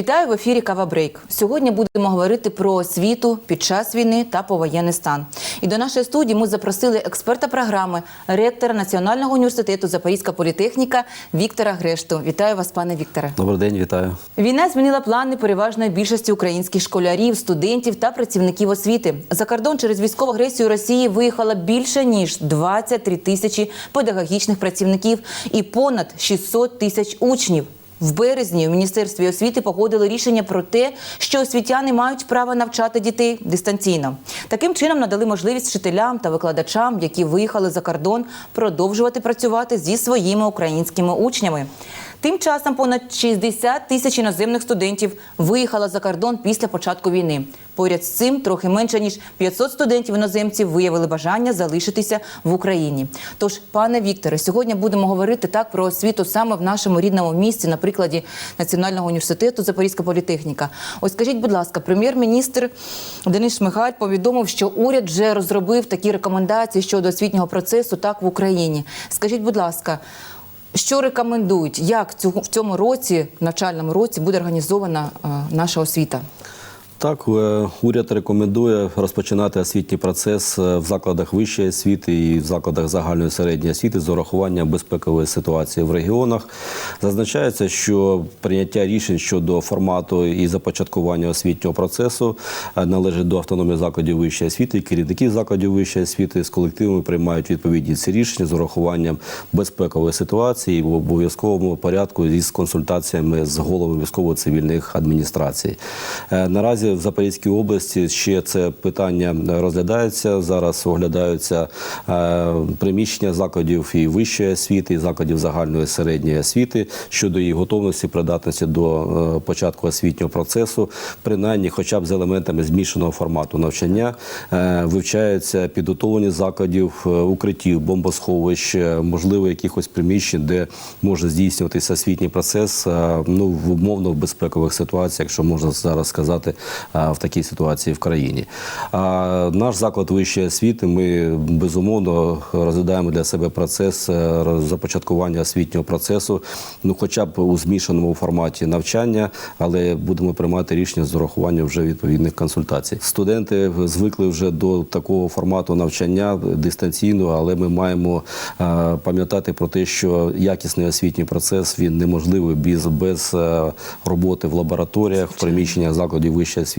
Вітаю в ефірі Кава Брейк. Сьогодні будемо говорити про освіту під час війни та повоєнний стан. І до нашої студії ми запросили експерта програми, ректора Національного університету Запорізька політехніка Віктора Грешту. Вітаю вас, пане Вікторе. Добрий день, вітаю. Війна змінила плани переважної більшості українських школярів, студентів та працівників освіти. За кордон через військову агресію Росії виїхало більше ніж 23 тисячі педагогічних працівників і понад 600 тисяч учнів. В березні у міністерстві освіти погодили рішення про те, що освітяни мають право навчати дітей дистанційно. Таким чином надали можливість вчителям та викладачам, які виїхали за кордон, продовжувати працювати зі своїми українськими учнями. Тим часом понад 60 тисяч іноземних студентів виїхало за кордон після початку війни. Поряд з цим трохи менше ніж 500 студентів іноземців виявили бажання залишитися в Україні. Тож, пане Вікторе, сьогодні будемо говорити так про освіту саме в нашому рідному місті, на прикладі Національного університету Запорізька політехніка. Ось скажіть, будь ласка, прем'єр-міністр Денис Шмигаль повідомив, що уряд вже розробив такі рекомендації щодо освітнього процесу так в Україні. Скажіть, будь ласка. Що рекомендують, як в цьому році, в навчальному році, буде організована е, наша освіта? Так, е, уряд рекомендує розпочинати освітній процес е, в закладах вищої освіти і в закладах загальної середньої освіти з урахуванням безпекової ситуації в регіонах. Зазначається, що прийняття рішень щодо формату і започаткування освітнього процесу е, належить до автономії закладів вищої освіти. Керівники закладів вищої освіти з колективами приймають відповідні ці рішення з урахуванням безпекової ситуації в обов'язковому порядку із консультаціями з головами військово-цивільних адміністрацій. Наразі в Запорізькій області ще це питання розглядається. Зараз оглядаються е, приміщення закладів і вищої освіти, і закладів загальної середньої освіти щодо її готовності, придатності до е, початку освітнього процесу, принаймні, хоча б з елементами змішаного формату навчання, е, вивчаються підготовлені закладів, укриттів, бомбосховищ, можливо, якихось приміщень, де може здійснюватися освітній процес ну, в умовно безпекових ситуаціях, якщо можна зараз сказати, в такій ситуації в країні. А наш заклад вищої освіти, ми безумовно розглядаємо для себе процес е, започаткування освітнього процесу, ну хоча б у змішаному форматі навчання, але будемо приймати рішення з урахуванням вже відповідних консультацій. Студенти звикли вже до такого формату навчання дистанційного, але ми маємо е, пам'ятати про те, що якісний освітній процес він неможливий без, без е, роботи в лабораторіях, в приміщеннях закладів вищої освіти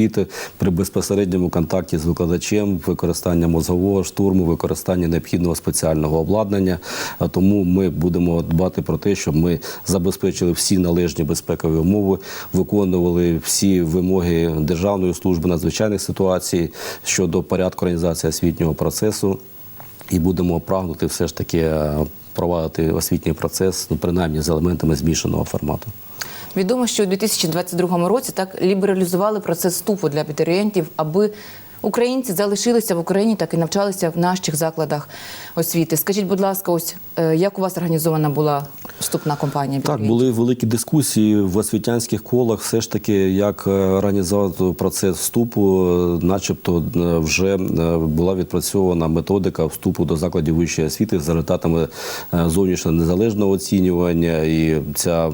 при безпосередньому контакті з викладачем, використання мозгового штурму, використання необхідного спеціального обладнання. Тому ми будемо дбати про те, щоб ми забезпечили всі належні безпекові умови, виконували всі вимоги Державної служби надзвичайних ситуацій щодо порядку організації освітнього процесу, і будемо прагнути все ж таки е, провадити освітній процес, ну принаймні з елементами змішаного формату. Відомо, що у 2022 році так лібералізували процес вступу для абітурієнтів, аби українці залишилися в Україні, так і навчалися в наших закладах освіти. Скажіть, будь ласка, ось е, як у вас організована була вступна кампанія? Так, були великі дискусії в освітянських колах. Все ж таки, як е, організувати процес вступу, е, начебто вже була відпрацьована методика вступу до закладів вищої освіти за результатами зовнішнього незалежного оцінювання. І ця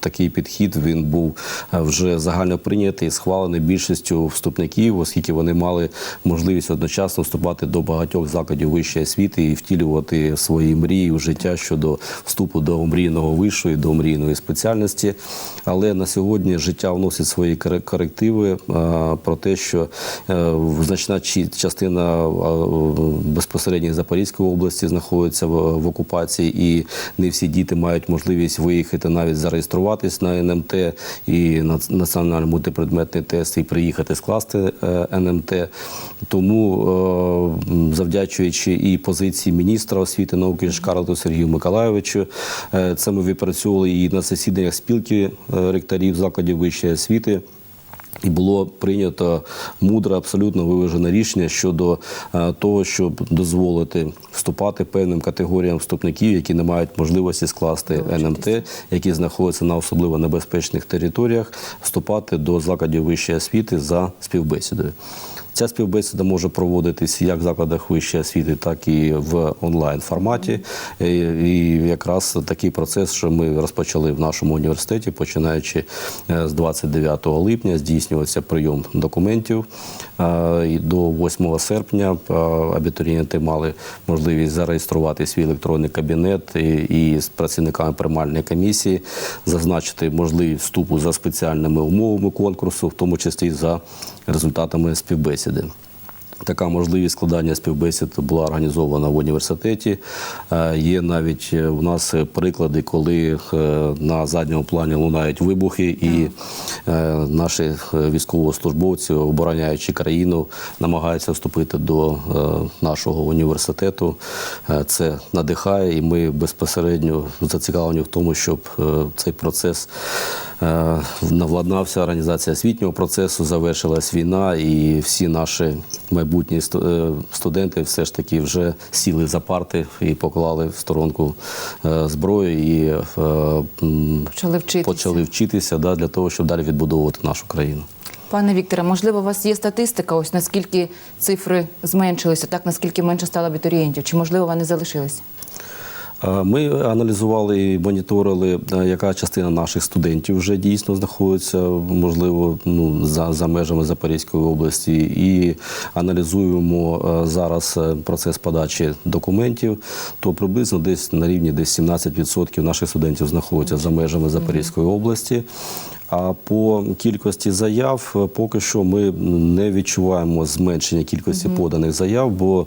такий підхід він був вже загально прийнятий, схвалений більшістю вступників, оскільки вони мали можливість одночасно вступати до багатьох закладів вищої освіти і втілювати свої мрії у життя щодо вступу до мрійного і до мрійної спеціальності. Але на сьогодні життя вносить свої корективи е, про те, що е, значна частина е, безпосередньо Запорізької області знаходиться в, окупації, і не всі діти мають можливість виїхати навіть зареєструватись на НМТ і на національний мультипредметний тест і приїхати скласти НМТ. Тому, е, завдячуючи і позиції міністра освіти науки Шкарлету Сергію Миколайовичу, е, це ми відпрацьовували і на засіданнях спілки е, ректорів закладів вищої освіти. І було прийнято мудре, абсолютно виважене рішення щодо того, щоб дозволити вступати певним категоріям вступників, які не мають можливості скласти НМТ, які знаходяться на особливо небезпечних територіях, вступати до закладів вищої освіти за співбесідою. Ця співбесіда може проводитись як в закладах вищої освіти, так і в онлайн форматі. І, якраз такий процес, що ми розпочали в нашому університеті, починаючи е, з 29 липня, здійснювався прийом документів. Е, до 8 серпня е, абітурієнти мали можливість зареєструвати свій електронний кабінет і з працівниками приймальної комісії зазначити можливість вступу за спеціальними умовами конкурсу, в тому числі за результатами співбесіди. Така можливість складання співбесід була організована в університеті. Е, Є навіть е, у нас приклади, коли е, на задньому плані лунають вибухи, і е, наші військовослужбовці, обороняючи країну, намагаються вступити до е, нашого університету. Е, Це надихає, і ми безпосередньо зацікавлені в тому, щоб е, цей процес е, навладнався. Організація освітнього процесу завершилась війна, і всі наші майбутні е, студенти все ж таки вже сіли за парти і поклали в сторонку е, зброю і е, Почали вчитися. почали вчитися да, для того, щоб далі відбудовувати нашу країну. Пане Вікторе, можливо, у вас є статистика, ось наскільки цифри зменшилися, так наскільки менше стало абітурієнтів? Чи можливо вони залишилися? Е, Ми аналізували і моніторили, е, яка частина наших студентів вже дійсно знаходиться, можливо, ну за, за межами Запорізької області, і аналізуємо е, зараз процес подачі документів. То приблизно десь на рівні десь 17% наших студентів знаходяться за межами Запорізької області. А по кількості заяв е, поки що ми не відчуваємо зменшення кількості поданих заяв, бо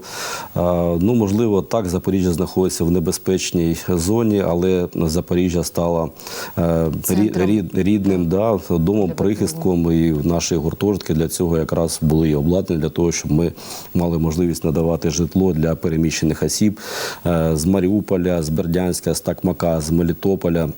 е, ну можливо так Запоріжжя знаходиться в небезпечній зоні, але Запоріжжя стала е, Центром. рідним да, домом прихистком, і наші гуртожитки для цього якраз були і обладнані для того, щоб ми мали можливість надавати житло для переміщених осіб з Маріуполя, з Бердянська, з Такмака, з Мелітополя.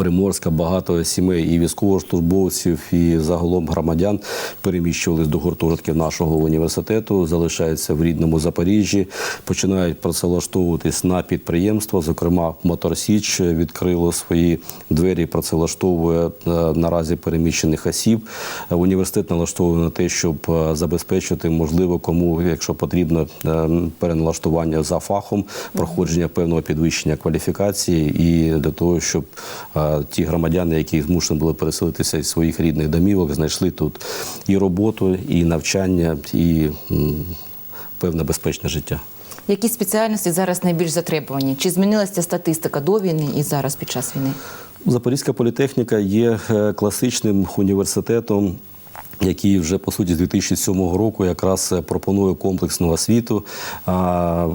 Приморська багато сімей і військовослужбовців, і загалом громадян переміщувались до гуртожитків нашого університету, залишаються в рідному Запоріжжі, починають працевлаштовуватись на підприємства. Зокрема, Моторсіч відкрило свої двері, працевлаштовує е, наразі переміщених осіб. Університет налаштований на те, щоб е, забезпечити, можливо, кому, якщо потрібно, е, переналаштування за фахом, проходження певного підвищення кваліфікації, і для того, щоб ті громадяни, які змушені були переселитися із своїх рідних домівок, знайшли тут і роботу, і навчання, і певне безпечне життя. Які спеціальності зараз найбільш затребувані? Чи змінилася статистика до війни і зараз під час війни? Запорізька політехніка є е, класичним університетом. Який вже по суті з 2007 року якраз е, пропонує комплексну освіту.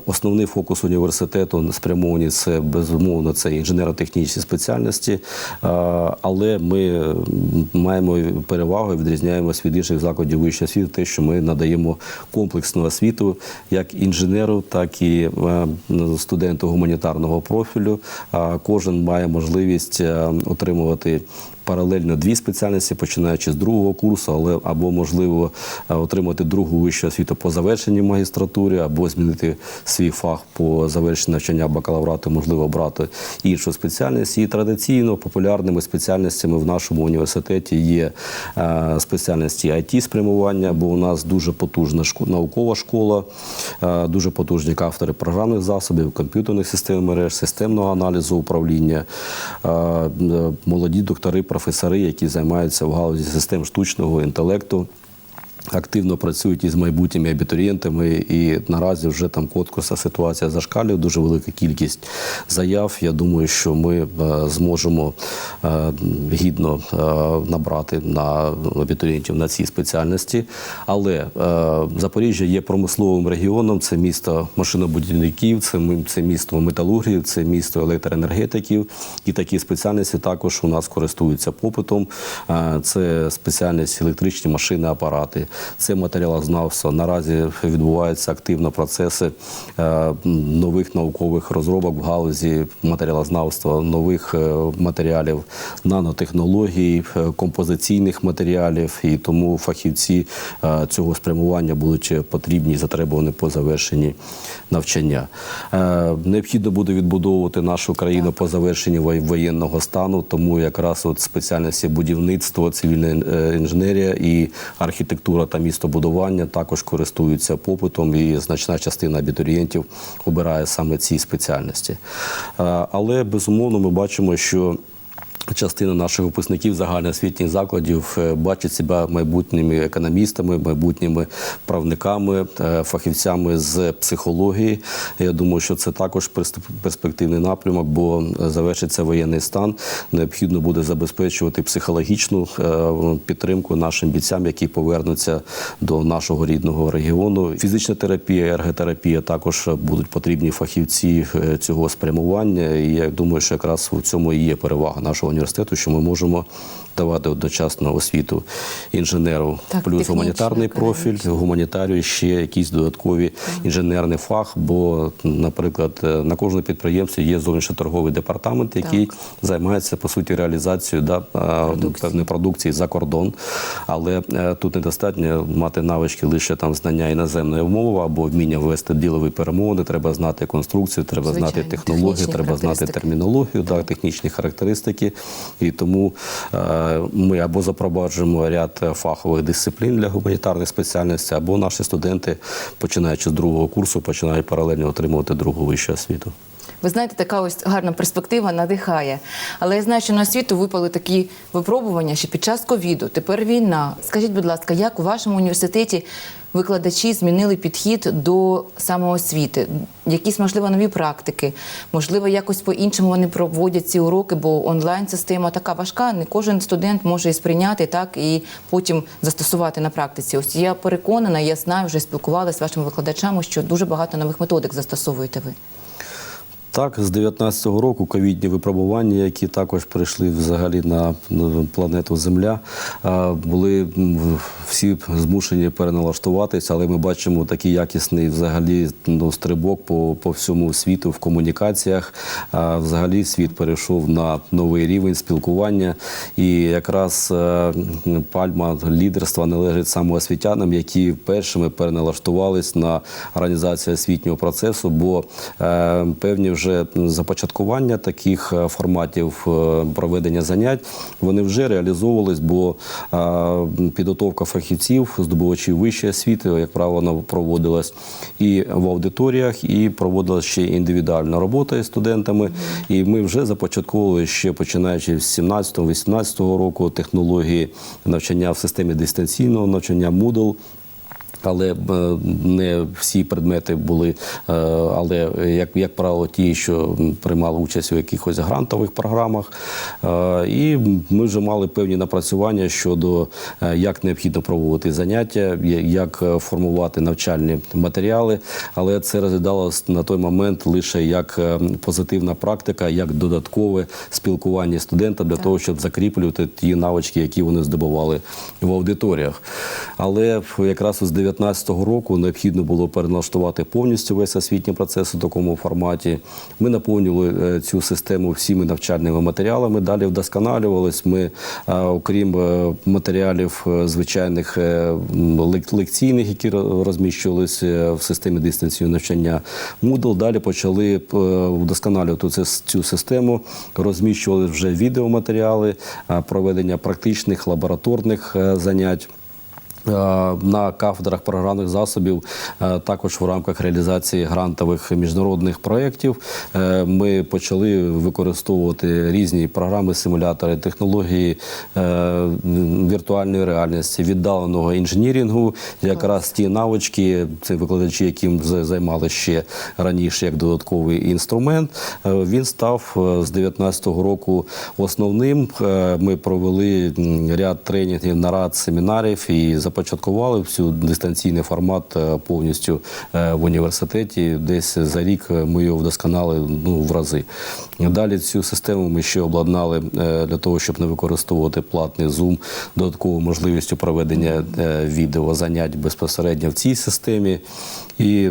Основний фокус університету спрямований це безумовно це інженерно-технічні спеціальності, але ми маємо перевагу і відрізняємося від інших закладів вищої освіти, те, що ми надаємо комплексну освіту як інженеру, так і е, студенту гуманітарного профілю. Кожен має можливість е, отримувати паралельно дві спеціальності, починаючи з другого курсу, але або можливо е, отримати другу вищу освіту по завершенні магістратури, або змінити свій фах по завершенні навчання бакалаврату, можливо, обрати іншу спеціальність. І традиційно популярними спеціальностями в нашому університеті є е, спеціальності it спрямування, бо у нас дуже потужна наукова школа, е, дуже потужні кафедри програмних засобів, комп'ютерних систем мереж, системного аналізу управління, молоді доктори, професори, які займаються в галузі систем штучного інтелекту. Активно працюють із майбутніми абітурієнтами, і наразі вже там конкурсна ситуація зашкалює, дуже велика кількість заяв. Я думаю, що ми е, зможемо е, гідно е, набрати на абітурієнтів на цій спеціальності. Але Запоріжжя є промисловим регіоном, це місто машинобудівників, це, це місто металургів, це місто електроенергетиків. І такі спеціальності також у нас користуються попитом. Це спеціальність електричні машини, апарати, це матеріалознавство. Наразі відбуваються активно процеси е, нових наукових розробок в галузі матеріалознавства, нових е, матеріалів, нанотехнологій, е, композиційних матеріалів. І тому фахівці цього спрямування будуть потрібні і затребувані по завершенні навчання. Необхідно буде відбудовувати нашу країну по завершенні воєнного стану, тому якраз от спеціальності будівництво, цивільна інженерія і архітектура та містобудування також користуються попитом, і значна частина абітурієнтів обирає саме ці спеціальності. Е, Але безумовно ми бачимо, що Частина наших випускників загальноосвітніх закладів е, бачить себе майбутніми економістами, майбутніми правниками, е, фахівцями з психології. Я думаю, що це також перс- перспективний напрямок, бо завершиться воєнний стан. Необхідно буде забезпечувати психологічну е, підтримку нашим бійцям, які повернуться до нашого рідного регіону. Фізична терапія, ерготерапія також будуть потрібні фахівці е, цього спрямування. І я думаю, що якраз у цьому і є перевага нашого університету, що ми можемо давати одночасно освіту інженеру, Так, плюс гуманітарний профіль, академічну. гуманітарію ще якісь додаткові інженерний фах. Бо, наприклад, е, на кожному підприємстві є зовнішньоторговий департамент, який займається по суті реалізацією да, е, певної продукції за кордон. Але е, тут недостатньо мати навички лише там знання іноземної мови або вміння вести ділові перемовини. Треба знати конструкцію, треба знати технологію, треба знати термінологію, да, технічні характеристики. І тому ми або запроваджуємо ряд е, фахових дисциплін для гуманітарних спеціальностей, або наші студенти, починаючи з другого курсу, починають паралельно отримувати другу вищу освіту. Ви знаєте, така ось гарна перспектива надихає. Але я знаю, що на освіту випали такі випробування ще під час ковіду. Тепер війна. Скажіть, будь ласка, як у вашому університеті викладачі змінили підхід до самоосвіти? Якісь, можливо, нові практики? Можливо, якось по-іншому вони проводять ці уроки, бо онлайн-система така важка. Не кожен студент може і сприйняти так і потім застосувати на практиці. Ось я переконана, я знаю, вже спілкувалася з вашими викладачами, що дуже багато нових методик застосовуєте ви. Так, з 19-го року ковідні випробування, які також прийшли взагалі на планету Земля, були всі змушені переналаштуватися, але ми бачимо такий якісний взагалі ну, стрибок по, по всьому світу в комунікаціях. Взагалі світ перейшов на новий рівень спілкування, і якраз е, пальма лідерства належить саме освітянам, які першими переналаштувались на організацію освітнього процесу, бо е, певні вже започаткування таких е, форматів е, проведення занять вони вже реалізовувались, бо е, підготовка фахівців, здобувачів вищої освіти, як правило, проводилась і в аудиторіях, і проводилась ще індивідуальна робота із студентами. І ми вже започатковували ще починаючи з 17-18 року технології навчання в системі дистанційного навчання Moodle. Але е, не всі предмети були, е, але як, як правило, ті, що приймали участь у якихось грантових програмах. Е, І ми вже мали певні напрацювання щодо як необхідно проводити заняття, як формувати навчальні матеріали. Але це розглядалось на той момент лише як позитивна практика, як додаткове спілкування з студентом для того, щоб закріплювати ті навички, які вони здобували в аудиторіях. Але якраз з 2019 року необхідно було переналаштувати повністю весь освітній процес у такому форматі. Ми наповнювали е, цю систему всіми навчальними матеріалами. Далі вдосконалювались. Ми, е, окрім е, матеріалів звичайних лекційних, які ро- розміщувалися в системі дистанційного навчання, Moodle далі почали вдосконалювати цю, систему, розміщували вже відеоматеріали, проведення практичних лабораторних занять. Е, На кафедрах програмних засобів е, також в рамках реалізації грантових міжнародних проєктів е, ми почали використовувати різні програми, симулятори, технології віртуальної реальності, віддаленого інженірінгу. Якраз ті навички, це викладачі, яким займали ще раніше як додатковий інструмент. Він став з 2019 року основним. Ми провели ряд тренінгів, нарад, семінарів і започаткували всю дистанційний формат е, повністю е, в університеті. Десь за рік е, ми його вдосконали ну, в рази. Далі цю систему ми ще обладнали для того, щоб не використовувати платний Zoom, додатковою можливістю проведення відеозанять безпосередньо в цій системі. І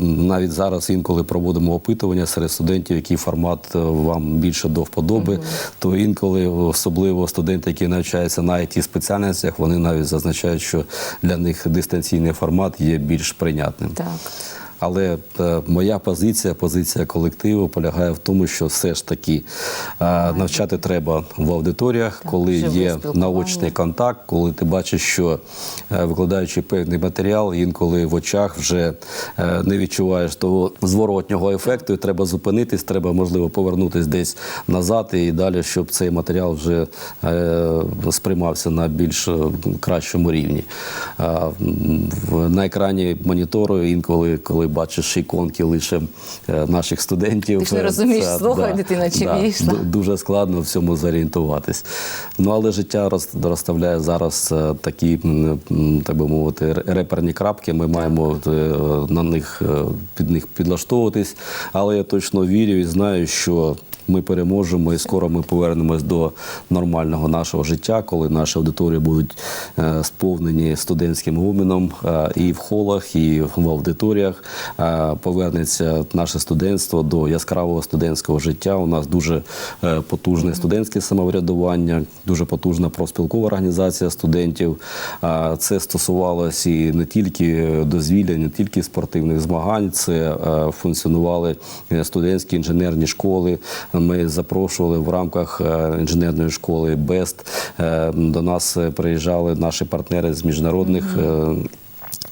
навіть зараз інколи проводимо опитування серед студентів, який формат вам більше до вподоби. То інколи, особливо студенти, які навчаються на it спеціальностях, вони навіть зазначають, що для них дистанційний формат є більш прийнятним. Так. Але е, моя позиція, позиція колективу полягає в тому, що все ж таки е, навчати треба в аудиторіях, коли є наочний контакт, коли ти бачиш, що е, викладаючи певний матеріал, інколи в очах вже не відчуваєш того зворотнього ефекту, і треба зупинитись, треба можливо повернутись десь назад і далі, щоб цей матеріал вже сприймався на більш кращому рівні. На екрані монітору інколи, коли бачиш іконки лише е, наших студентів, Ти ж не е, розумієш, да, дитина чи вийшла. ду- дуже складно в цьому зорієнтуватись. Ну але життя розставляє зараз е, такі, так би мовити, реперні крапки. Ми маємо на них під них підлаштовуватись. Але я точно вірю і знаю, що. Ми переможемо і скоро ми повернемось до нормального нашого життя, коли наші аудиторії будуть е, сповнені студентським обміном е, і в холах, і в аудиторіях. Е, Повернеться наше студентство до яскравого студентського життя. У нас дуже потужне студентське самоврядування, дуже потужна профспілкова організація студентів. Це стосувалося і не тільки дозвілля, не тільки спортивних змагань. Це функціонували студентські інженерні школи. Ми запрошували в рамках е, інженерної школи БЕСТ. До нас е, приїжджали наші партнери з міжнародних. е,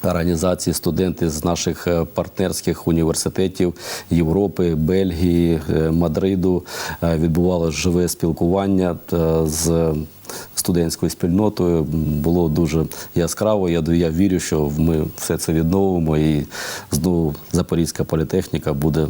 Організації студенти з наших партнерських університетів Європи, Бельгії, Мадриду відбувалося живе спілкування з студентською спільнотою. Було дуже яскраво. Я, я вірю, що ми все це відновимо і знову Запорізька політехніка буде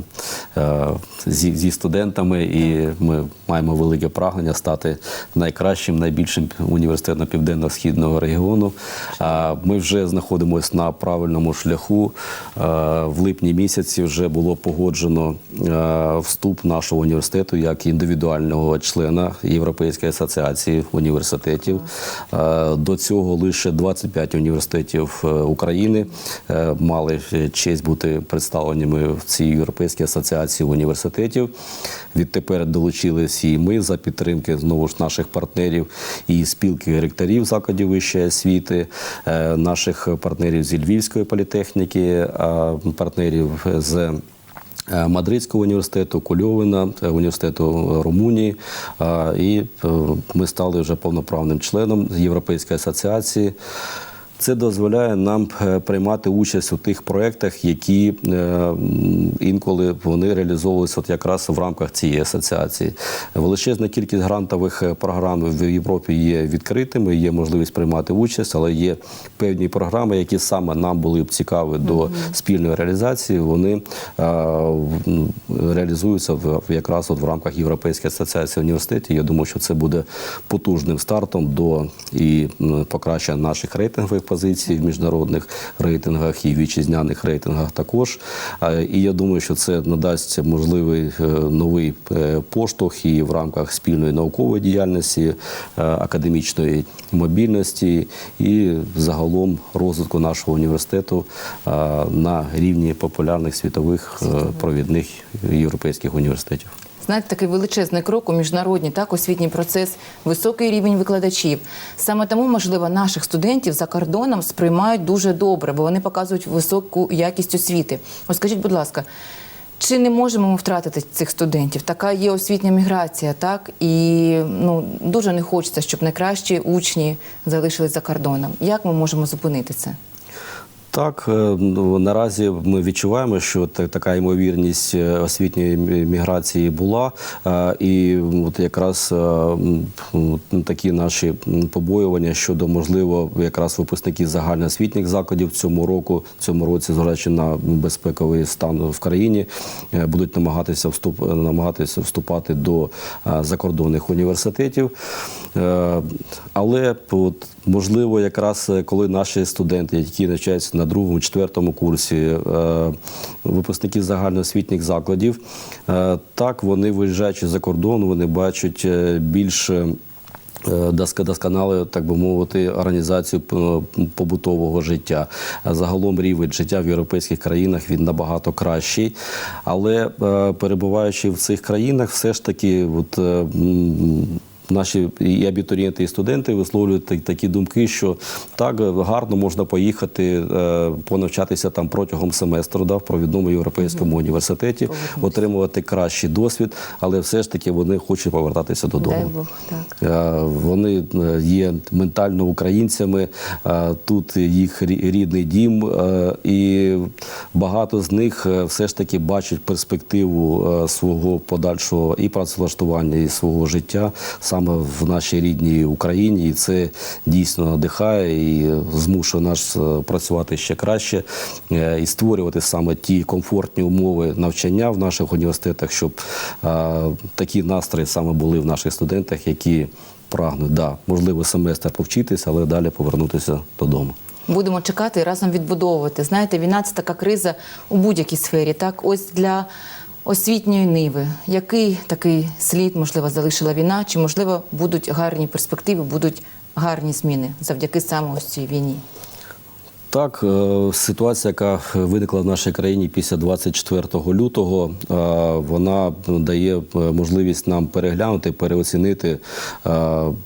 е, зі, зі студентами, і ми маємо велике прагнення стати найкращим, найбільшим університетом південно-східного регіону. А Ми вже знаходимося на правильному шляху. Е, В липні місяці вже було погоджено е, вступ нашого університету як індивідуального члена Європейської асоціації університетів. Е, До цього лише 25 університетів е, України е, мали честь бути представленими в цій європейській асоціації університетів. Відтепер долучилися і ми за підтримки знову ж наших партнерів і спілки ректорів закладів вищої освіти, наших партнерів зі Львівської політехніки, партнерів з. Е, Мадридського університету, Кульовина, е, університету Румунії, і е, ми стали вже повноправним членом Європейської асоціації. Це дозволяє нам е, приймати участь у тих проєктах, які е, інколи вони реалізовуються от якраз в рамках цієї асоціації. Величезна кількість грантових е, програм в Європі є відкритими, є можливість приймати участь, але є певні програми, які саме нам були б цікаві до спільної реалізації. Вони реалізуються в якраз от в рамках Європейської асоціації університетів. Я думаю, що це буде потужним стартом до і покращення наших рейтингових позицій в міжнародних рейтингах і вітчизняних рейтингах також. І я думаю, що це надасть можливий е, новий е, поштовх і в рамках спільної наукової діяльності, е, академічної мобільності і загалом розвитку нашого університету на рівні популярних світових провідних європейських університетів. Знаєте, такий величезний крок у міжнародній так освітній процес, високий рівень викладачів. Саме тому, можливо, наших студентів за кордоном сприймають дуже добре, бо вони показують високу якість освіти. Ось скажіть, будь ласка, чи не можемо ми втратити цих студентів? Така є освітня міграція, так і ну дуже не хочеться, щоб найкращі учні залишились за кордоном. Як ми можемо зупинити це? Так, е, ну, наразі ми відчуваємо, що така ймовірність е, освітньої мі- міграції була. Е, І от якраз м, такі наші побоювання щодо можливо якраз випускників загальноосвітніх закладів цьому року, цьому році, зважаючи на безпековий стан в країні, будуть намагатися вступ намагатися вступати до закордонних університетів. Але от, можливо, якраз е, коли наші студенти, які навчаються на другому, четвертому курсі, е, випускники загальноосвітніх закладів, е, так вони виїжджаючи за кордон, вони бачать більш е, так би мовити, організацію побутового життя. Загалом рівень життя в європейських країнах він набагато кращий. Але перебуваючи в цих країнах, все ж таки, от, наші і абітурієнти, і студенти висловлюють такі думки, що так гарно можна поїхати е, понавчатися там протягом семестру да, в провідному європейському університеті, отримувати кращий досвід, але все ж таки вони хочуть повертатися додому. Дай Бог, так. Е, Вони е, є ментально українцями. е, Тут їх рідний дім, е, і багато з них е, все ж таки бачать перспективу е, свого подальшого і працевлаштування, і свого життя саме в нашій рідній Україні. І це дійсно надихає і змушує нас е, працювати ще краще е, і створювати саме ті комфортні умови навчання в наших університетах, щоб е, такі настрої саме були в наших студентах, які прагнуть, да, можливо, семестр повчитися, але далі повернутися додому. Будемо чекати і разом відбудовувати. Знаєте, війна це така криза у будь-якій сфері. Так, ось для освітньої ниви. Який такий слід, можливо, залишила війна? Чи можливо будуть гарні перспективи, будуть гарні зміни завдяки саме ось цій війні? Так, е, ситуація, яка виникла в нашій країні після 24 лютого, е, вона дає е, можливість нам переглянути, переоцінити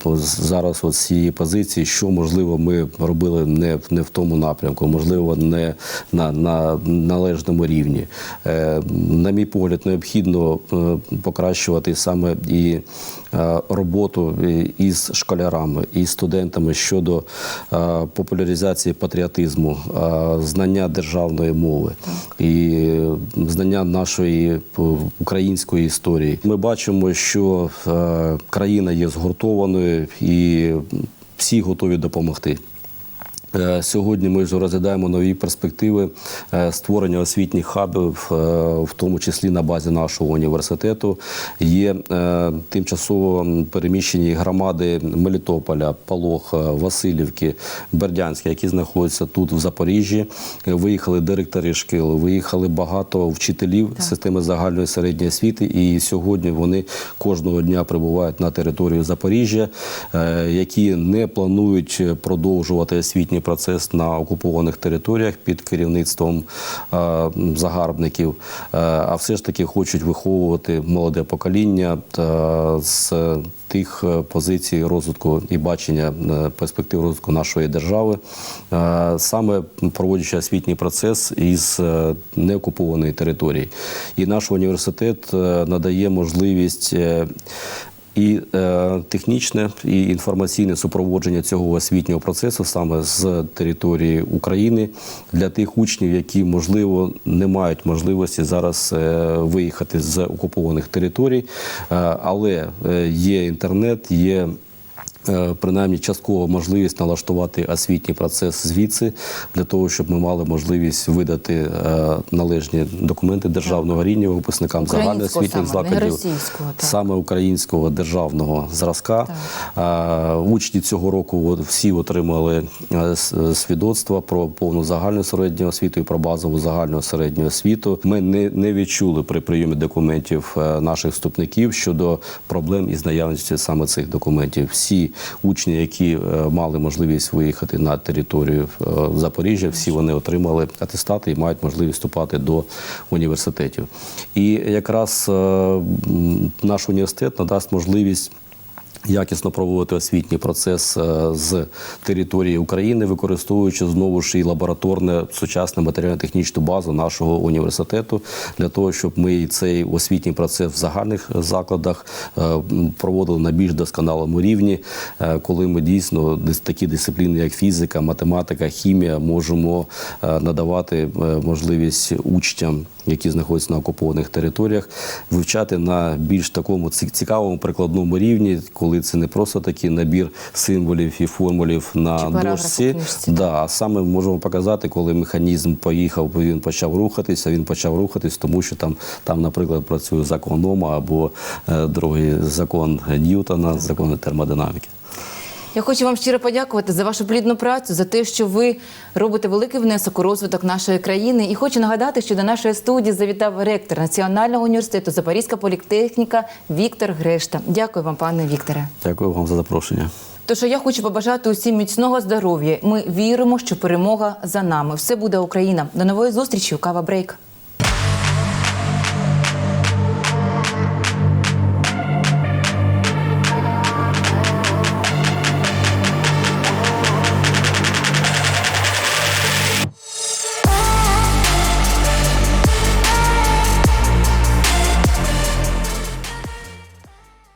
зараз цієї позиції, що можливо ми робили не, в- не в тому напрямку, можливо, не на, на належному рівні. На мій погляд, необхідно покращувати саме і роботу із школярами, і студентами щодо популяризації патріотизму, е, знання державної мови і е, знання нашої е, української історії. Ми бачимо, що країна є згуртованою і всі готові допомогти. Е, Сьогодні ми вже розглядаємо нові перспективи е, створення освітніх хабів, е, в тому числі на базі нашого університету. Є тимчасово переміщені громади Мелітополя, Полог, е, Васильівки, Бердянська, які знаходяться тут в Запоріжжі. Виїхали директори шкіл, виїхали багато вчителів системи загальної середньої освіти. І сьогодні вони кожного дня прибувають на територію Запоріжжя, які не планують продовжувати освітній процес на окупованих територіях під керівництвом е, загарбників, е, а все ж таки хочуть виховувати молоде покоління з тих е, позицій розвитку і бачення е, перспектив розвитку нашої держави, е, саме проводячи освітній процес із е, неокупованої території. І наш університет е, надає можливість. І е, технічне і інформаційне супроводження цього освітнього процесу саме з території України для тих учнів, які можливо не мають можливості зараз е, виїхати з окупованих територій, Е, але є інтернет, є. Е, Принаймні частково можливість налаштувати освітній процес звідси для того, щоб ми мали можливість видати е, належні документи державного рівня випускникам загальноосвітніх закладів саме українського державного зразка. Е, Учні цього року от всі отримали свідоцтва про повну загальну середню освіту і про базову загальну середню освіту. Ми не, не відчули при прийомі документів наших вступників щодо проблем із наявністю саме цих документів. Всі учні, які е, мали можливість виїхати на територію е, Запоріжжя, всі вони отримали атестати і мають можливість вступати до університетів. І якраз е, наш університет надасть можливість. Якісно проводити освітній процес е, з території України, використовуючи знову ж і лабораторне сучасне матеріально-технічну базу нашого університету для того, щоб ми цей освітній процес в загальних закладах е, проводили на більш досконалому рівні, е, коли ми дійсно такі дисципліни, як фізика, математика, хімія, можемо надавати можливість учням які знаходяться на окупованих територіях, вивчати на більш такому ці- цікавому прикладному рівні, коли це не просто такий набір символів і формулів на Чи дошці. Да, а саме можемо показати, коли механізм поїхав, він почав рухатися. Він почав рухатись, тому що там, там наприклад, працює закон Ома або е, другий закон Ньютона, закон термодинаміки. Я хочу вам щиро подякувати за вашу плідну працю, за те, що ви робите великий внесок у розвиток нашої країни. І хочу нагадати, що до нашої студії завітав ректор Національного університету Запорізька політехніка Віктор Грешта. Дякую вам, пане Вікторе. Дякую вам за запрошення. Тож я хочу побажати усім міцного здоров'я. Ми віримо, що перемога за нами. Все буде Україна. До нової зустрічі у Кава Брейк.